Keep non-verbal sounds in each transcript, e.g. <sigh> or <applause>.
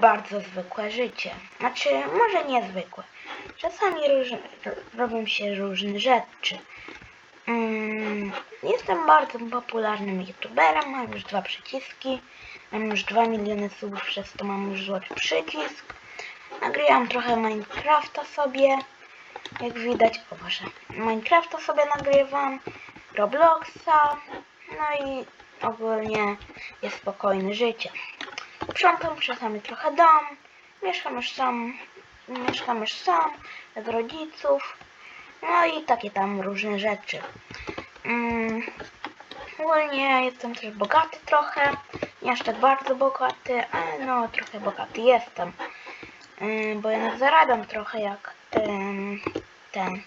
Bardzo zwykłe życie. Znaczy, może niezwykłe. Czasami róż, robią się różne rzeczy. Mm, jestem bardzo popularnym youtuberem, mam już dwa przyciski. Mam już 2 miliony subów, przez to mam już złoty przycisk. Nagrywam trochę Minecrafta sobie. Jak widać, o Boże, Minecrafta sobie nagrywam, Robloxa, no i ogólnie jest spokojne życie. Sprzątam czasami trochę dom, mieszkam już sam, mieszkam już sam, bez rodziców, no i takie tam różne rzeczy. Mm, ogólnie jestem też bogaty trochę, nie aż tak bardzo bogaty, ale no trochę bogaty jestem. Ym, bo jednak zarabiam trochę jak ym, ten.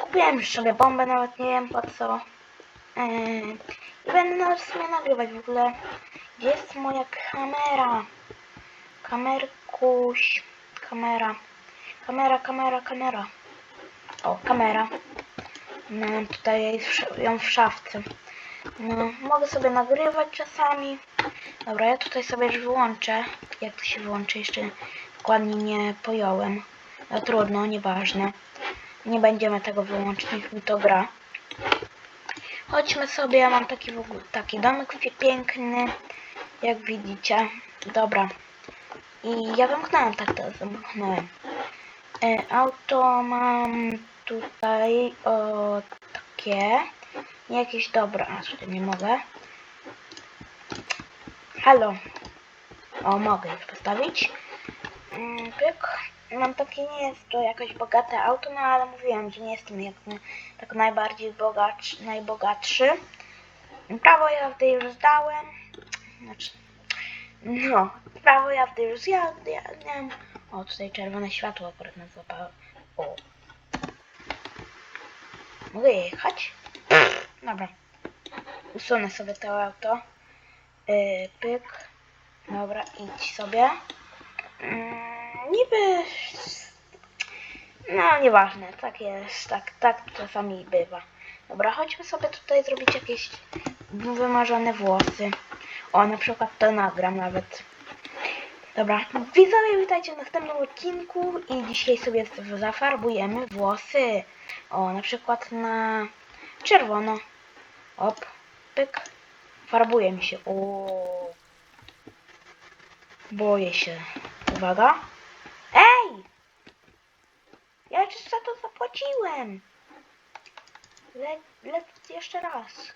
Kupiłem już sobie bombę, nawet nie wiem po co. Ym, I będę nawet w sumie nagrywać w ogóle. Jest moja kamera? Kamerkuś. Kamera. Kamera, kamera, kamera. O, kamera. No, tutaj ją w szafce. No, mogę sobie nagrywać czasami. Dobra, ja tutaj sobie już wyłączę. Jak to się wyłączy? Jeszcze dokładnie nie pojąłem. No trudno, nieważne. Nie będziemy tego wyłączyć, niech mi to gra. Chodźmy sobie, ja mam taki w ogóle, taki domek pi- piękny, jak widzicie. Dobra. I ja zamknąłem, tak to zamknąłem. E, auto mam tutaj o takie. Jakieś dobra, a tutaj nie mogę. Halo. O, mogę już postawić. Mm, Pyk. Mam takie, nie jest to jakoś bogate auto, no ale mówiłem, że nie jestem jak tak najbardziej bogacz, najbogatszy. Prawo jazdy już zdałem. Znaczy, no, prawo jazdy już zjadłem. O, tutaj czerwone światło akurat nas złapało. O. Mogę jechać? Dobra. Usunę sobie to auto. Yy, pyk. Dobra, idź sobie. Mm, niby... No, nieważne. Tak jest. Tak, tak czasami bywa. Dobra, chodźmy sobie tutaj zrobić jakieś wymarzone włosy. O, na przykład to nagram nawet. Dobra, widzowie, witajcie w następnym odcinku i dzisiaj sobie zafarbujemy włosy. O, na przykład na czerwono. Op, pyk. Farbuje mi się. O. Boję się. Uwaga. Ja już za to zapłaciłem. Le, jeszcze raz.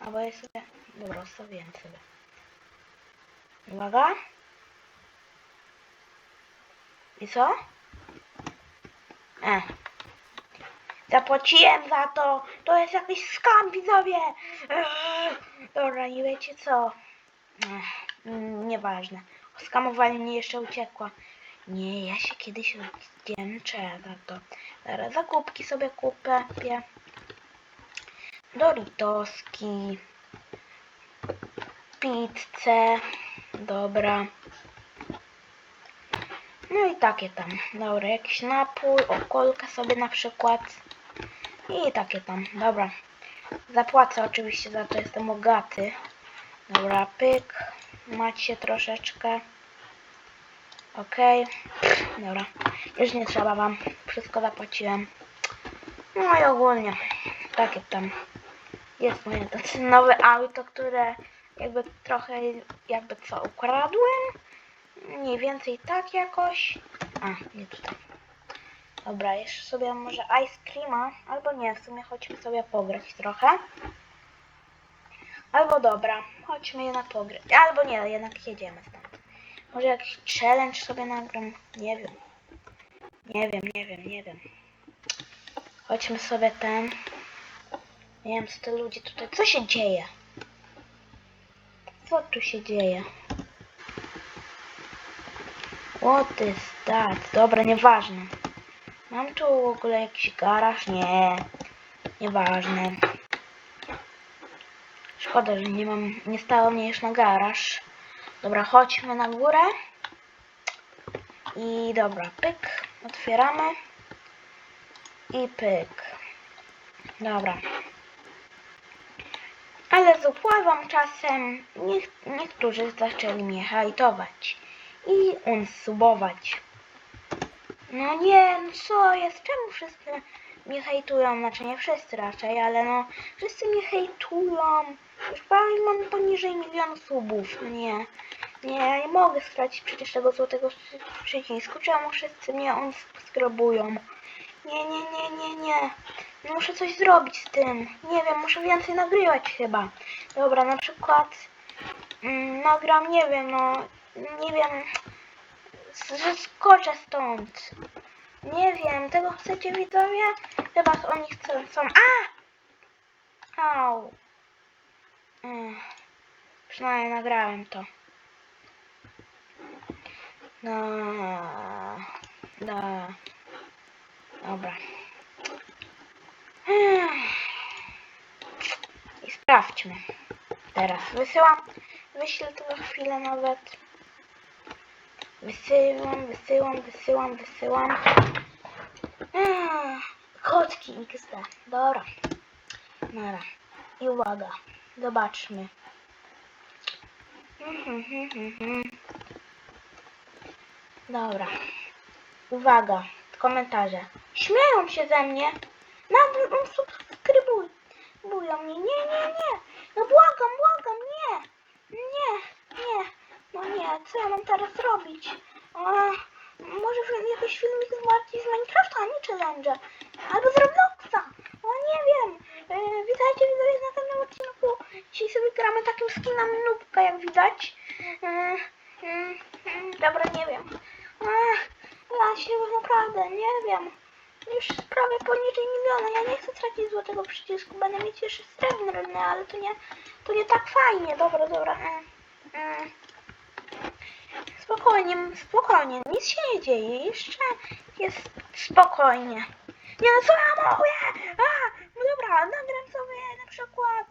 Albo ja sobie... Dobra, ustawiłem sobie. Uwaga. I co? E. Zapłaciłem za to. To jest jakiś skam, widzowie. Eee. Dobra, nie wiecie co. Ech, mm, nieważne. Skamowanie mnie jeszcze uciekła. Nie, ja się kiedyś oddzięczę za to. Teraz zakupki sobie kupię. Doritoski. Pizzę. Dobra. No i takie tam. Dobra, jakiś napój, o kolkę sobie na przykład. I takie tam. Dobra. Zapłacę oczywiście za to, jestem bogaty. Dobra, pyk. Macie troszeczkę. Okej. Dobra. Już nie trzeba wam. Wszystko zapłaciłem. No i ogólnie. Takie tam. Jest moje to <laughs> nowe auto, które jakby trochę, jakby co, ukradłem. Mniej więcej tak jakoś. A, nie tutaj. Dobra, jeszcze sobie może ice creama, albo nie, w sumie chodźmy sobie pograć trochę. Albo dobra, chodźmy jednak pograć. Albo nie, jednak jedziemy stąd. Może jakiś challenge sobie nagram, nie wiem. Nie wiem, nie wiem, nie wiem. Chodźmy sobie ten. Nie wiem, co te ludzie tutaj... Co się dzieje? Co tu się dzieje? What is that? Dobra, nieważne. Mam tu w ogóle jakiś garaż? Nie. Nieważne. Szkoda, że nie mam, nie stało mnie już na garaż. Dobra, chodźmy na górę. I dobra, pyk. Otwieramy. I pyk. Dobra. Ale z upływem czasem niech, niektórzy zaczęli mnie hajtować. i unsubować. No nie, no co jest? Czemu wszyscy mnie hejtują? Znaczy nie wszyscy raczej, ale no wszyscy mnie hejtują. Prawie mam poniżej miliona subów. Nie. Nie, nie mogę stracić przecież tego złotego przy- przycisku. Czemu wszyscy mnie unskrobują? Nie, nie, nie, nie, nie. No Muszę coś zrobić z tym. Nie wiem, muszę więcej nagrywać chyba. Dobra, na przykład mm, nagram, nie wiem, no, nie wiem, że skoczę stąd. Nie wiem, tego chcecie widzowie? Chyba oni chcą, są, a! Au. Przynajmniej nagrałem to. No, no, dobra. I sprawdźmy. Teraz wysyłam. Wyślę to za chwilę nawet. Wysyłam, wysyłam, wysyłam, wysyłam. Kotki XD. Dobra. Nara. I uwaga. Zobaczmy. Dobra. Uwaga. Komentarze. Śmieją się ze mnie. Nawet subskrybuj. Bują mnie. Nie, nie, nie. No błagam, błagam, nie. Nie, nie. No nie, co ja mam teraz robić? A, może jakiś filmik bardziej z Minecrafta, a nie challenge. Albo z Robloxa. No nie wiem. E, witajcie widzowie w następnym odcinku. Dzisiaj sobie gramy takim skinem nubka, jak widać. E, mm, mm, dobra, nie wiem. Ech, ja się naprawdę nie wiem. Już prawie poniżej miliona. Ja nie chcę tracić złotego przycisku. Będę mieć jeszcze srebrny, ale to nie, to nie tak fajnie. Dobra, dobra. Mm, mm. Spokojnie, spokojnie. Nic się nie dzieje. Jeszcze jest spokojnie. Nie no co ja mówię? A, no dobra, nagram sobie na przykład...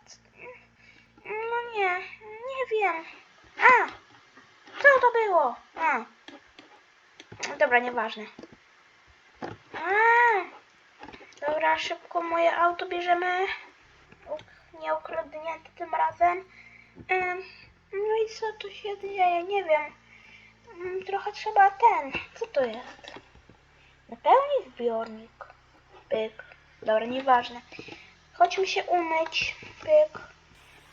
No nie, nie wiem. A, co to było? A. Dobra, nieważne. A, dobra, szybko moje auto bierzemy. Nie ukradnięte tym razem. No i co tu się dzieje? Nie wiem. Ym, trochę trzeba ten. Co to jest? Napełni zbiornik. Pyk. Dobra, nieważne. Chodźmy się umyć. Pyk.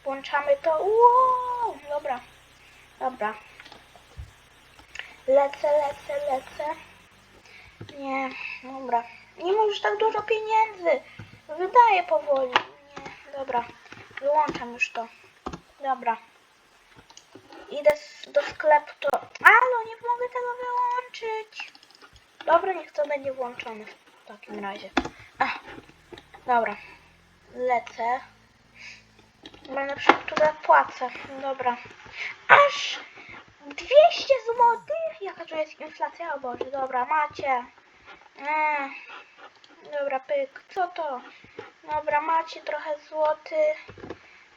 Włączamy to. Wow, dobra. Dobra. Lecę, lecę, lecę. Nie, dobra. Nie mam już tak dużo pieniędzy. Wydaję powoli. Nie, dobra. Wyłączam już to. Dobra. Idę do sklepu to... Alo, nie mogę tego wyłączyć. Dobra, niech to będzie włączone w takim razie. Ach, dobra. Lecę. Przykład tu zapłacę. Dobra. Aż 200 zł? Jaka tu jest inflacja? O Boże, dobra, macie. Eee, dobra, pyk. Co to? Dobra, macie trochę złoty.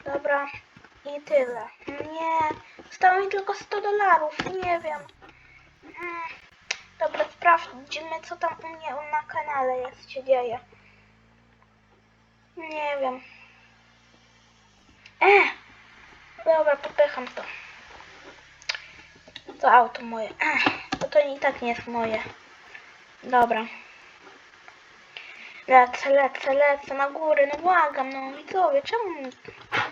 Dobra. I tyle. Nie. Zostało mi tylko 100 dolarów. Nie wiem. Mm. Dobra, sprawdźmy, co tam u mnie na kanale jest, się dzieje. Nie wiem. E! Dobra, popycham to. To auto moje. Ech, bo to i tak nie jest moje. Dobra. Lecę, lecę, lecę na górę, no błagam, no widzowie, czemu...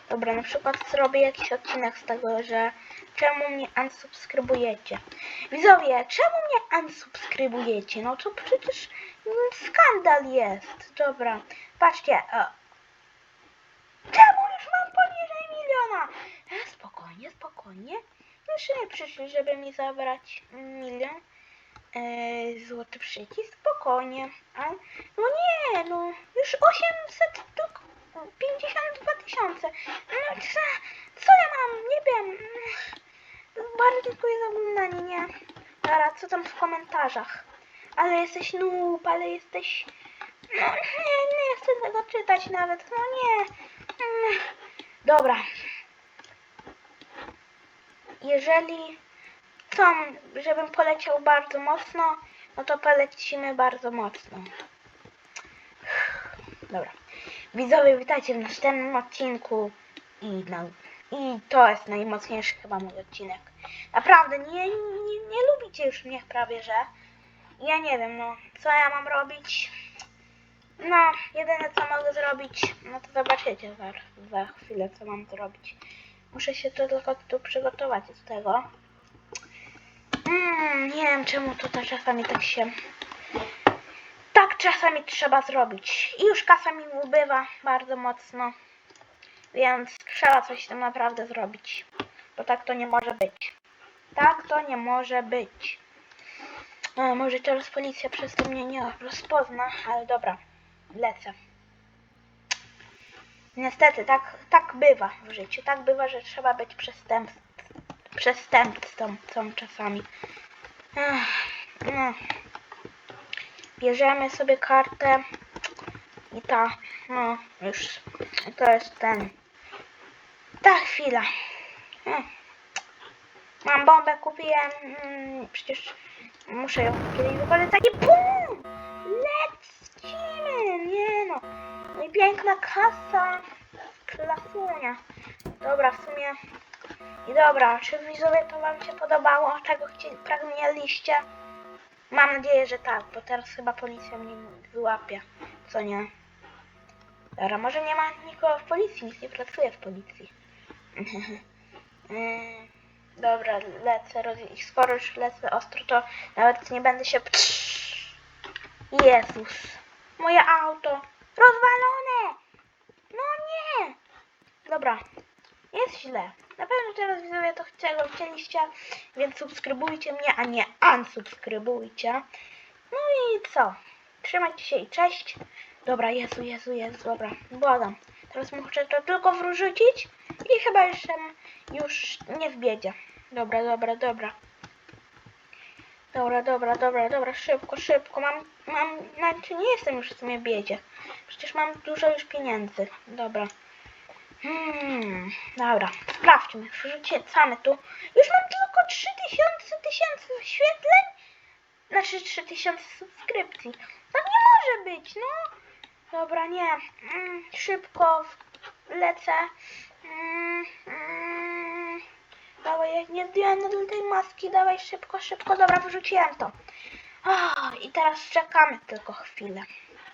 Dobra, na przykład zrobię jakiś odcinek z tego, że czemu mnie unsubskrybujecie. Widzowie, czemu mnie unsubskrybujecie? No to przecież mm, skandal jest. Dobra, patrzcie. Czemu już mam poniżej miliona? E, spokojnie, spokojnie. Jeszcze nie przyszli, żeby mi zabrać milion. E, złoty przycisk, spokojnie. A, no nie, no już 800, tuk- 52 tysiące. No co, co ja mam? Nie wiem. Bardzo dziękuję za oglądanie, nie? Dobra, co tam w komentarzach? Ale jesteś noob, ale jesteś... No nie, nie chcę tego czytać nawet, no nie. Mm. Dobra. Jeżeli chcą, żebym poleciał bardzo mocno, no to polecimy bardzo mocno. Dobra. Widzowie, witajcie w następnym odcinku i, na, I to jest najmocniejszy chyba mój odcinek. Naprawdę, nie, nie, nie lubicie już mnie prawie, że. Ja nie wiem, no, co ja mam robić? No, jedyne co mogę zrobić, no to zobaczycie za, za chwilę, co mam zrobić. Muszę się tu tylko tu przygotować do tego. Mm, nie wiem, czemu to tak czasami tak się... Tak czasami trzeba zrobić. I już kasa mi ubywa bardzo mocno. Więc trzeba coś z tym naprawdę zrobić. Bo tak to nie może być. Tak to nie może być. A, może teraz policja przez to mnie nie rozpozna, ale dobra, lecę. Niestety, tak, tak bywa w życiu. Tak bywa, że trzeba być przestępstw, przestępcą czasami. Ech, no. Bierzemy sobie kartę i ta, no już, to jest ten, ta chwila. Ech. Mam bombę, kupiłem, mm, przecież muszę ją kiedyś wykorzystać i BUM! Lecimy! Nie no. No i piękna kasa. Klasunia. Dobra, w sumie. I dobra, czy widzowie to wam się podobało? Czego chcieli, pragnęliście? Mam nadzieję, że tak, bo teraz chyba policja mnie wyłapie. Co nie? Dobra, może nie ma nikogo w policji, nic nie pracuje w policji. <laughs> Mm, Dobra, lecę, skoro już lecę ostro, to nawet nie będę się... Jezus, moje auto rozwalone! No nie! Dobra, jest źle. Na pewno teraz widzowie to czego chcieliście, więc subskrybujcie mnie, a nie unsubskrybujcie. No i co? Trzymajcie się i cześć. Dobra, Jezu, Jezu, Jezu, dobra, błagam. Teraz muszę to tylko wrzucić i chyba jeszcze już nie w biedzie. Dobra, dobra, dobra. Dobra, dobra, dobra, dobra, szybko, szybko. Mam, mam, znaczy nie jestem już w sumie biedzie. Przecież mam dużo już pieniędzy. Dobra. Hmm, dobra, sprawdźmy, wrzucamy tu. Już mam tylko 3000 tysięcy wyświetleń. Znaczy 3000 subskrypcji. No nie może być, no. Dobra, nie. Mm, szybko lecę. Mm, mm. Dawaj, nie zdjąłem nadal tej maski. Dawaj, szybko, szybko. Dobra, wyrzuciłem to. I teraz czekamy tylko chwilę.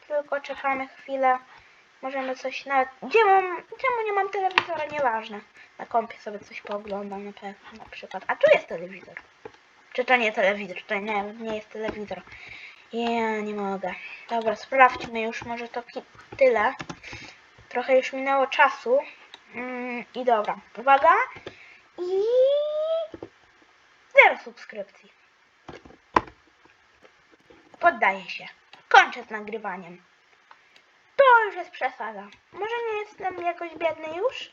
Tylko czekamy chwilę. Możemy coś nawet... Gdzie mam... Czemu nie mam telewizora? Nieważne. Na kompie sobie coś pooglądam na, na przykład. A tu jest telewizor. Czy to nie telewizor? To nie, nie jest telewizor. Ja nie mogę. Dobra, sprawdźmy już może to tyle. Trochę już minęło czasu. Mm, I dobra, uwaga. I zero subskrypcji. Poddaję się. Kończę z nagrywaniem. To już jest przesada. Może nie jestem jakoś biedny już,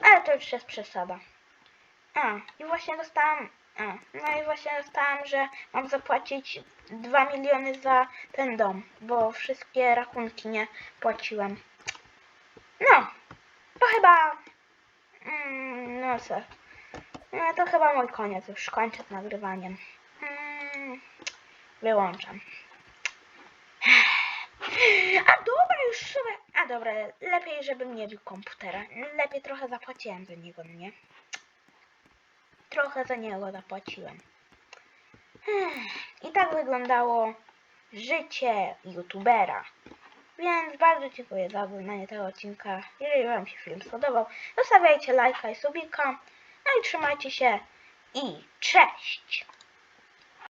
ale to już jest przesada. A, i właśnie dostałam. A, no i właśnie dostałam, że mam zapłacić 2 miliony za ten dom, bo wszystkie rachunki nie płaciłem. No, to chyba. Mm, no co? No to chyba mój koniec, już kończę z nagrywaniem. Mm, wyłączam. A dobra, już sobie. A dobra, lepiej, żebym nie bił komputera. Lepiej trochę zapłaciłem za niego, no nie? Trochę za niego zapłaciłem. I tak wyglądało życie youtubera. Więc bardzo dziękuję za oglądanie tego odcinka. Jeżeli Wam się film spodobał, zostawiajcie lajka i subika. No i trzymajcie się. I cześć!